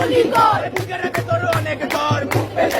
Bully God! Bully God!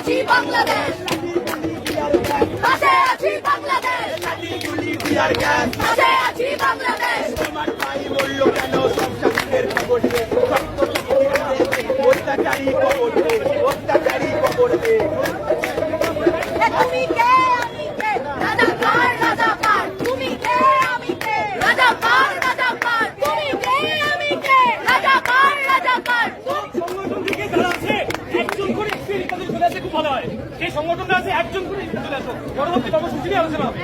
আছি বাংলাদেশ। পাশে আছি বাংলাদেশ। পাশে আছি বাংলাদেশ। তোমার বলল কেন সব চাকরির খবর বলা হয় সেই সংগঠনটা আছে একজন করে পরবর্তী কর্মসূচি নিয়ে আলোচনা হবে।